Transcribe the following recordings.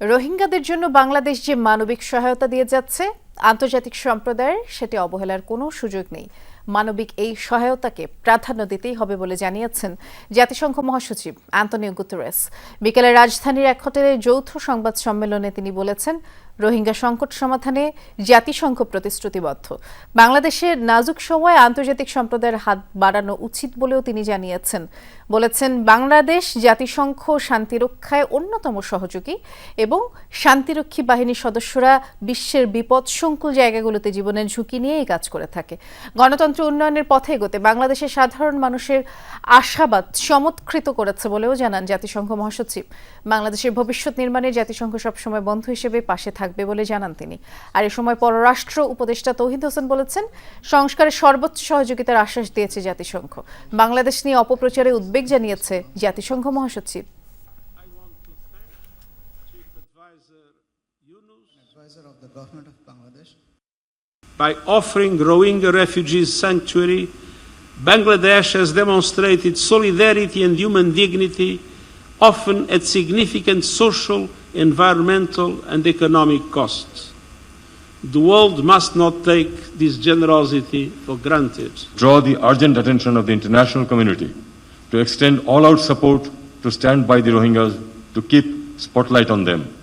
রোহিঙ্গাদের জন্য বাংলাদেশ যে মানবিক সহায়তা দিয়ে যাচ্ছে, আন্তর্জাতিক সম্প্রদায়ের সেটি অবহেলার কোনো সুযোগ নেই। মানবিক এই সহায়তাকে প্রাধান্য দিতেই হবে বলে জানিয়েছেন জাতিসংঘ মহাসচিব আন্তনিও গুতেরেস। বিকেলে রাজধানীর এক হোটেলে যৌথ সংবাদ সম্মেলনে তিনি বলেছেন রোহিঙ্গা সংকট সমাধানে জাতিসংঘ প্রতিশ্রুতিবদ্ধ। বাংলাদেশের নাজুক সময়ে আন্তর্জাতিক সম্প্রদায়ের হাত বাড়ানো উচিত বলেও তিনি জানিয়েছেন। বলেছেন, বাংলাদেশ জাতিসংঘ শান্তিরক্ষায় অন্যতম সহযোগী এবং শান্তিরক্ষী বাহিনীর সদস্যরা বিশ্বের বিপদসংকুল জায়গাগুলোতে জীবনের ঝুঁকি নিয়েই কাজ করে থাকে। গণতন্ত্র উন্নয়নের পথে এগোতে বাংলাদেশের সাধারণ মানুষের আশাবাদ চমৎকৃত করেছে বলেও জানান জাতিসংঘ মহাসচিব। বাংলাদেশের ভবিষ্যৎ নির্মাণে জাতিসংঘ সবসময় বন্ধু হিসেবে পাশে থাকবে। থাকবে বলে জানান তিনি আর এ সময় পররাষ্ট্র উপদেষ্টা তৌহিদ হোসেন বলেছেন সংস্কারের সর্বোচ্চ সহযোগিতার আশ্বাস দিয়েছে জাতিসংঘ বাংলাদেশ নিয়ে অপপ্রচারে উদ্বেগ জানিয়েছে জাতিসংঘ মহাসচিব By offering Rohingya refugees sanctuary, Bangladesh has demonstrated solidarity and human dignity. Often at significant social, environmental, and economic costs. The world must not take this generosity for granted. draw the urgent attention of the international community to extend all out support to stand by the Rohingyas to keep spotlight on them,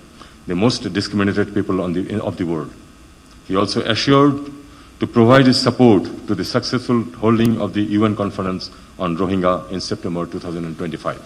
the most discriminated people the, of the world. He also assured to provide his support to the successful holding of the UN conference on Rohingya in September 2025.